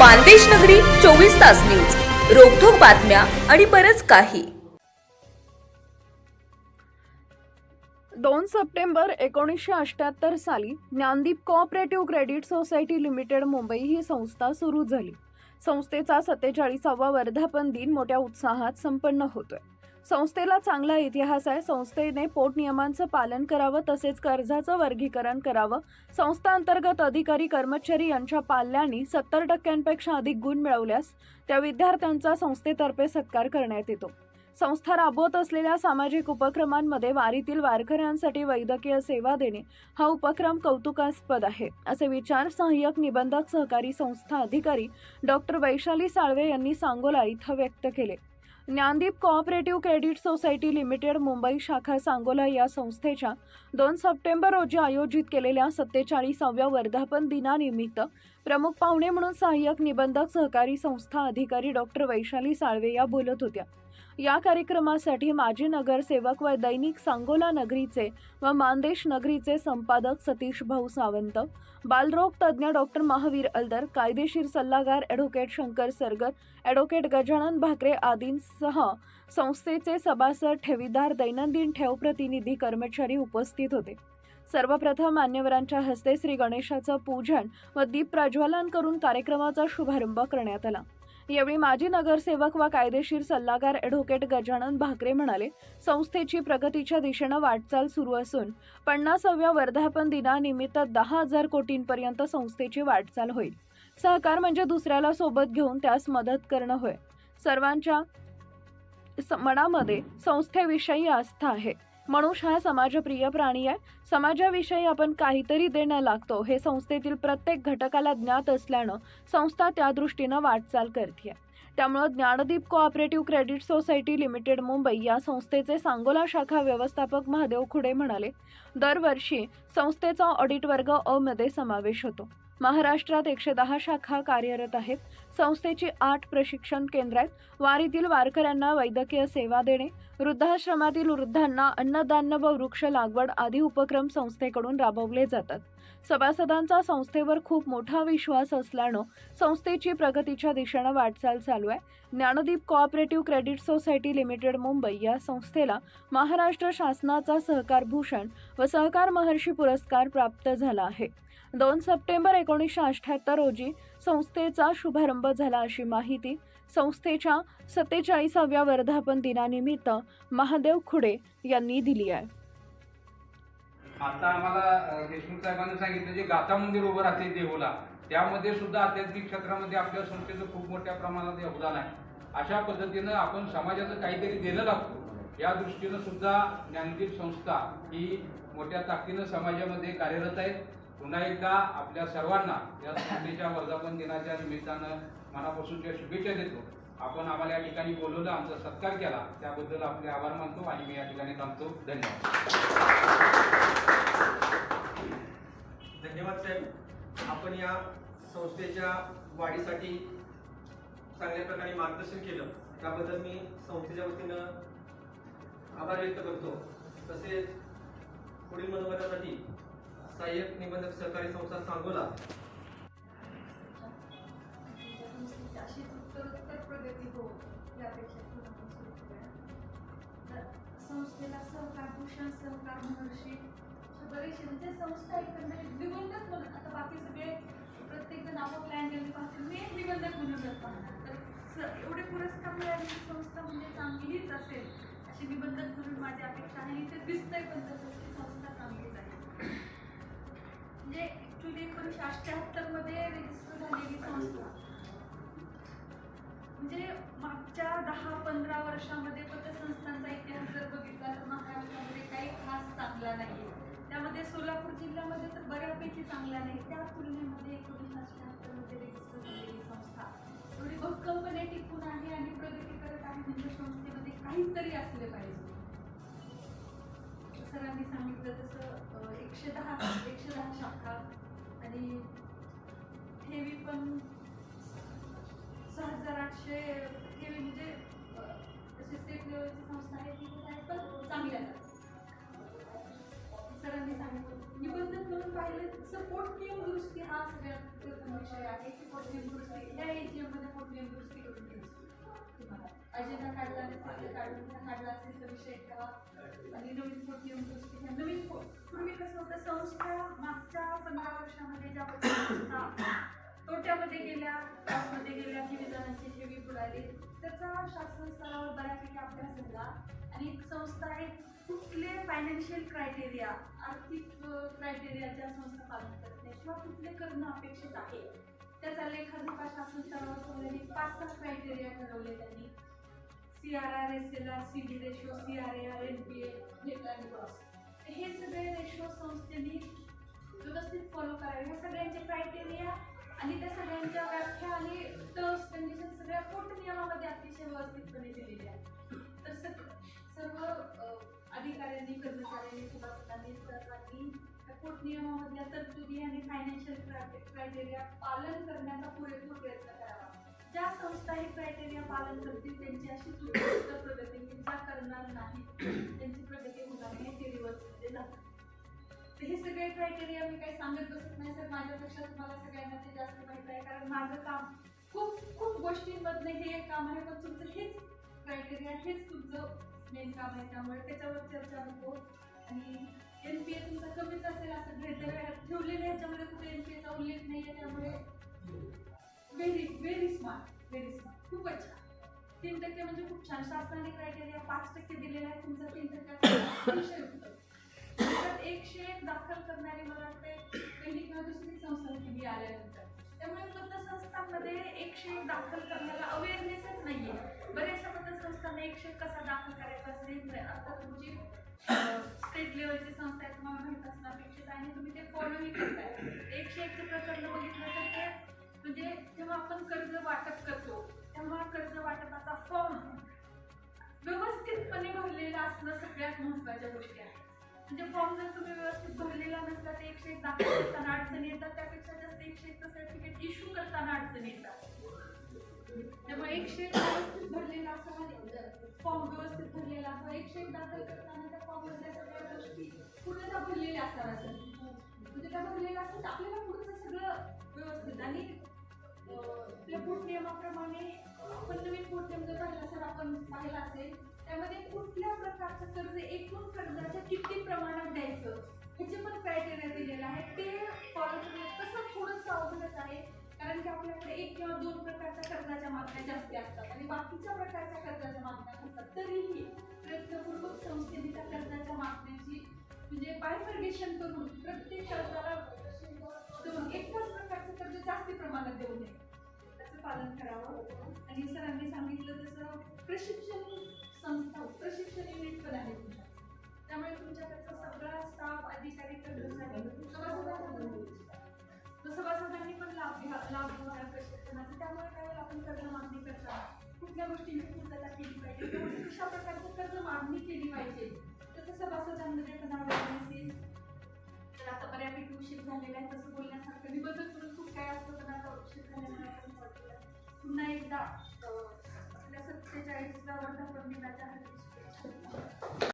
मानदेश नगरी चोवीस तास न्यूज. रोखोक बातम्या आणि बरच काही. दोन सप्टेंबर एकोणीसशे अठ्याहत्तर साली Dnyandeep cooperative credit society limited Mumbai ही संस्था सुरू झाली. संस्थेचा सत्तेचाळीसावा वर्धापन दिन मोठ्या उत्साहात संपन्न होतोय. संस्थेला चांगला इतिहास आहे. संस्थेने पोटनियमांचं पालन करावं तसेच कर्जाचं वर्गीकरण करावं. संस्था अंतर्गत अधिकारी कर्मचारी यांच्या पाल्याने सत्तर टक्क्यांपेक्षा अधिक गुण मिळवल्यास त्या विद्यार्थ्यांचा संस्थेतर्फे सत्कार करण्यात येतो. संस्था राबवत असलेल्या सामाजिक उपक्रमांमध्ये वारीतील वारकऱ्यांसाठी वैद्यकीय सेवा देणे हा उपक्रम कौतुकास्पद आहे असे विचार सहाय्यक निबंधक सहकारी संस्था अधिकारी डॉक्टर वैशाली साळवे यांनी सांगोला इथं व्यक्त केले. Dnyandeep cooperative credit society limited Mumbai शाखा सांगोला या संस्थेच्या दोन सप्टेंबर रोजी आयोजित केलेल्या सत्तेचाळीसाव्या वर्धापन दिनानिमित्त प्रमुख पाहुणे म्हणून सहाय्यक निबंधक सहकारी संस्था अधिकारी डॉक्टर वैशाली साळवे या बोलत होत्या. या कार्यक्रमासाठी माजी नगरसेवक व दैनिक सांगोला नगरीचे व मानदेश नगरीचे संपादक सतीश भाऊ सावंत बालरोग तज्ज्ञ डॉक्टर महावीर अल्दर कायदेशीर सल्लागार ॲडव्होकेट शंकर सरगर ॲडव्होकेट गजानन भाकरे आदींसह संस्थेचे सभासद ठेवीदार दैनंदिन ठेव प्रतिनिधी कर्मचारी उपस्थित होते. सर्वप्रथम मान्यवरांच्या हस्ते श्री गणेशाचं पूजन व दीप प्रज्वलन करून कार्यक्रमाचा शुभारंभ करण्यात आला. यावेळी माजी नगरसेवक व कायदेशीर सल्लागार ॲडव्होकेट गजानन भाकरे म्हणाले संस्थेची प्रगतीच्या दिशेनं वाटचाल सुरू असून पन्नासाव्या वर्धापन दिनानिमित्त दहा हजार कोटींपर्यंत संस्थेची वाटचाल होईल. सहकार म्हणजे दुसऱ्याला सोबत घेऊन त्यास मदत करणं होय. सर्वांच्या स- मनामध्ये संस्थेविषयी आस्था आहे. मनुष्य हा समाजप्रिय प्राणी आहे. समाजाविषयी आपण काहीतरी देणं लागतो. हे संस्थेतील प्रत्येक घटकाला ज्ञात असल्यानं संस्था त्या दृष्टीनं वाटचाल करते त्यामुळं Dnyandeep cooperative credit society limited Mumbai या संस्थेचे सांगोला शाखा व्यवस्थापक महादेव खुडे म्हणाले दरवर्षी संस्थेचा ऑडिट वर्ग अ मध्ये समावेश होतो. महाराष्ट्रात एकशे दहा शाखा कार्यरत आहेत. संस्थेची आठ प्रशिक्षण केंद्र आहेत. वारीतील वारकऱ्यांना वैद्यकीय सेवा देणे वृद्धाश्रमातील वृद्धांना अन्नदान व वृक्ष लागवड आदी उपक्रम संस्थेकडून राबवले जातात. सभासदांचा संस्थेवर खूप मोठा विश्वास असल्यानं संस्थेची प्रगतीच्या दिशेनं वाटचाल चालू आहे. Dnyandeep cooperative credit society limited Mumbai या संस्थेला महाराष्ट्र शासनाचा सहकार भूषण व सहकार महर्षी पुरस्कार प्राप्त झाला आहे. दोन सप्टेंबर एकोणीसशे अठ्ठ्याहत्तर रोजी संस्थेचा शुभारंभ झाला अशी माहिती संस्थेच्या सत्तेचाळीसाव्या वर्धापन दिनानिमित्त महादेव खुडे यांनी दिली आहे. आता आम्हाला देशमुख साहेबांनी सांगितलं जे गाथा मंदिर उभं राहते देहूला त्यामध्ये सुद्धा आध्यात्मिक क्षेत्रामध्ये आपल्या संस्थेचं खूप मोठ्या प्रमाणात योगदान आहे. अशा पद्धतीनं आपण समाजाचं काहीतरी देणं लागतो या दृष्टीनं सुद्धा ज्ञानदीप संस्था ही मोठ्या ताकदीनं समाजामध्ये कार्यरत आहे पुन्हा एकदा आपल्या सर्वांना या संस्थेच्या वर्धापन दिनाच्या निमित्तानं मनापासूनच्या शुभेच्छा देतो. आपण आम्हाला या ठिकाणी बोलवलं आमचा सत्कार केला. त्याबद्दल आपले आभार मानतो आणि मी या ठिकाणी थांबतो. धन्यवाद. धन्यवाद साहेब. आपण या संस्थेच्या वाढीसाठी चांगल्या प्रकारे मार्गदर्शन केलं. त्याबद्दल मी संस्थेच्या वतीनं आभार व्यक्त करतो. तसेच पुढील मनोगतासाठी सहाय्यक निबंधक सहकारी संस्था सांगोला. संस्थेला सहकार भूषण सहकार महर्षी बरेचसे म्हणजे संस्था एकंदरीत निबंधक म्हणून आता बाकी सगळे प्रत्येक जण आपापल्या अँगलने पाहतील मी निबंधक म्हणूनच पाहणार तर एवढे पुरस्कार मिळालेली संस्था म्हणजे चांगलीच असेल. अशी निबंधक म्हणून माझी अपेक्षा आहे. आणि ते दिसतंय पण तसं. म्हणजे ऍक्च्युली एकोणीसशे अठ्ठ्याहत्तरमध्ये रजिस्टर झालेली संस्था. म्हणजे मागच्या दहा पंधरा वर्षामध्ये पतसंस्थांचा इतिहास जर बघितला तर महाराष्ट्रामध्ये काही खास चांगला नाही त्यामध्ये सोलापूर जिल्ह्यामध्ये तर बऱ्यापैकी चांगला नाही. त्या तुलनेमध्ये एकोणीसशे अठ्ठ्याहत्तरमध्ये रजिस्टर झालेली संस्था. एवढी भक्कमपणे टिकून आहे आणि प्रगती करत आहे म्हणजे संस्थेमध्ये काहीतरी असले पाहिजे. सरांनी सांगितलं तसं एकशे दहा एकशे दहा शाखा आणि ठेवी पण सहा हजार आठशे ठेवी म्हणजे तशी स्टेट लेवलची संस्था आहे ती आहे पण चांगल्या सरांनी सांगितलं. म्हणजे निबंधन म्हणून पाहिलं सपोर्ट नियम दुरुस्ती हा सगळ्यात विषय आहे की पोटनियम दुरुस्ती. या एजीएममध्ये पोटनियम दुरुस्ती करून काढून काढला असेल तर विषय आणि नवीन पोट नवीन पोट पूर्वी कसं होतं संस्था मागच्या पंधरा वर्षामध्ये ज्या संस्था तोट्यामध्ये गेल्या मध्ये गेल्या की विधानांची ठेवी बुडाली त्याचा शासन स्तरावर बऱ्यापैकी अभ्यास झाला. आणि एक संस्था आहे कुठले फायनान्शियल क्रायटेरिया आर्थिक क्रायटेरियाच्या संस्था पालन करत नाही किंवा कुठले करणं अपेक्षित आहे त्याचा लेखाजोखा शासन स्तरावर ठेवल्याने पाच सहा क्रायटेरिया ठरवले त्यांनी. C R R S L R C D ratio C R A R N P A and हे सगळे रेशो संस्थेने व्यवस्थित फॉलो करावे ह्या सगळ्यांचे क्रायटेरिया आणि त्या सगळ्यांच्या व्याख्या आणि टर्म्स कंडिशन सगळ्या पोट नियमामध्ये अतिशय व्यवस्थितपणे दिलेल्या आहेत तर सग सर्व अधिकाऱ्यांनी कर्मचाऱ्यांनी सभासदांनी सरकारनी त्या पोट नियमामधल्या तरतुदी आणि फायनान्शियल क्रायटेरिया पालन करण्याचा पुरेपूर प्रयत्न ज्या संस्था हे क्रायटेरिया पालन करतील त्यांची अशी उत्कृष्ट प्रगती की ज्या करणार नाही त्यांची प्रगती होणार नाही ते रिव्हर्समध्ये जातात. हे सगळे क्रायटेरिया मी काही सांगत बसत नाही सर. माझ्यापेक्षा तुम्हाला सगळ्यांना ते जास्त माहीत आहे. कारण माझं काम खूप खूप गोष्टींमधलं हे एक काम आहे पण तुमचं हेच क्रायटेरिया हेच तुमचं मेन काम आहे. त्यामुळे त्याच्यावर चर्चा नको. आणि एन पी ए तुमचा कमीच असेल असं घ्यायचं ठेवलेलं ह्याच्यामध्ये कुठे एन पी एचा उल्लेख नाही आहे त्यामुळे very very smart very smart खूपच छान. तीन टक्के म्हणजे खूप छान. शासनाने क्रायटेरिया पाच टक्के दिलेला आहे तुमचा तीन टक्के एकशे एक दाखल करणारी मला वाटते पहिली किंवा दुसरी संस्था होती आल्यानंतर. त्यामुळे पतसंस्थांमध्ये एकशे एक दाखल करण्याला अवेअरनेसच नाहीये. बऱ्याचशा पतसंस्थांना एकशे एक कसा दाखल करायचा असेल? आता तुमची स्टेट लेवलची संस्था आहे तुम्हाला माहीत असणं अपेक्षित आहे. आणि तुम्ही ते फॉलोही करताय. एकशे एकचं प्रकरण बघितलं म्हणजे जेव्हा आपण कर्ज वाटप करतो तेव्हा कर्ज वाटपाचा फॉर्म व्यवस्थितपणे भरलेला असणं सगळ्यात महत्त्वाच्या गोष्टी आहेत. म्हणजे फॉर्म जर तुम्ही व्यवस्थित भरलेला नसला तर एकशे एक दाखल करताना अडचणी येतात. त्यापेक्षा जास्त एकशे एकचं सर्टिफिकेट इश्यू करताना अडचणी येतात. त्यामुळे एकशे एक व्यवस्थित भरलेला असावा फॉर्म म्हणजे व्यवस्थित भरलेला असावा एकशे एक दाखल करताना त्या फॉर्म मधल्या सगळ्या गोष्टी पूर्णतः भरलेल्या असाव्या म्हणजे त्या भरलेल्या असतात आपल्याला पुढचं सगळं व्यवस्थित. आणि पोट आपण नवीन पोट जर पाहिला सर आपण पाहिला असेल त्यामध्ये कुठल्या प्रकारचं कर्ज एकूण कर्जाच्या किती प्रमाणात द्यायचं ह्याचे पण क्रायटेरिया दिलेलं आहे ते फॉलो करण्यात तसं थोडंसं अवघडच आहे? कारण की आपल्याकडे एक किंवा दोन प्रकारच्या कर्जाच्या मागण्या जास्ती असतात आणि बाकीच्या प्रकारच्या कर्जाच्या मागण्या असतात तरीही प्रयत्नपूर्वक संस्थेने त्या कर्जाच्या मागण्याची म्हणजे बायफर्गेशन करून प्रत्येक कर्जाला दोन- एकच प्रकारचं कर्ज जास्ती प्रमाणात देऊ नये. पालन करावं. आणि सरांनी सांगितलं तसं प्रशिक्षण संस्था प्रशिक्षण युनिट पण आहे तुमच्या. त्यामुळे तुमच्याकडचा सगळा स्टाफ अधिकारी कर्मचारी सभासदांनी पण लाभ घ्या लाभ घेणार प्रशिक्षणाचा. त्यामुळे काय आपण कर्ज मागणी करता. कुठल्या गोष्टींची पूर्तता केली पाहिजे. कशा प्रकारचं कर्ज मागणी केली पाहिजे त्याचं सभासदांमध्ये पण अवेअरनेस तर आता बऱ्यापैकी उशीर झालेला आहे तसं बोलण्यासारखं मी बदल करून खूप काय असतं पण आता पुन्हा एकदा आपल्या सत्तेचाळीसव्या वर्धापन दिनाच्या हार्दिक शुभेच्छा.